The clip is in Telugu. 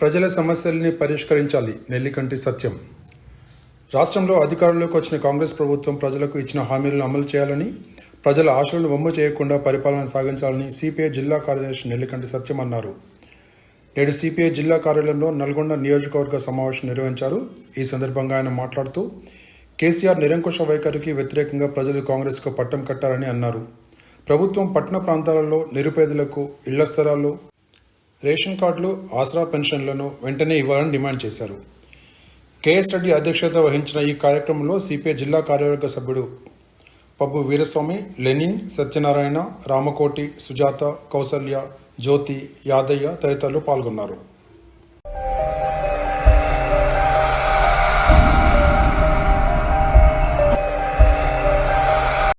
ప్రజల సమస్యల్ని పరిష్కరించాలి. నెల్లికంటి సత్యం. రాష్ట్రంలో అధికారంలోకి వచ్చిన కాంగ్రెస్ ప్రభుత్వం ప్రజలకు ఇచ్చిన హామీలను అమలు చేయాలని ప్రజల ఆశలను వమ్ము చేయకుండా పరిపాలన సాగించాలని సిపిఐ జిల్లా కార్యదర్శి నెల్లికంటి సత్యం అన్నారు. నేడు సిపిఐ జిల్లా కార్యాలయంలో నల్గొండ నియోజకవర్గ సమావేశం నిర్వహించారు. ఈ సందర్భంగా ఆయన మాట్లాడుతూ కేసీఆర్ నిరంకుశ వైఖరికి వ్యతిరేకంగా ప్రజలు కాంగ్రెస్కు పట్టం కట్టారని అన్నారు. ప్రభుత్వం పట్టణ ప్రాంతాలలో నిరుపేదలకు ఇళ్ళ స్థలాలు రేషన్ కార్డులు ఆసరా పెన్షన్లను వెంటనే ఇవ్వాలని డిమాండ్ చేశారు. కేఎస్ రెడ్డి అధ్యక్షత వహించిన ఈ కార్యక్రమంలో సిపిఐ జిల్లా కార్యవర్గ సభ్యుడు పబ్బు వీరస్వామి లెనిన్ సత్యనారాయణ రామకోటి సుజాత కౌసల్య జ్యోతి యాదయ్య తదితరులు పాల్గొన్నారు.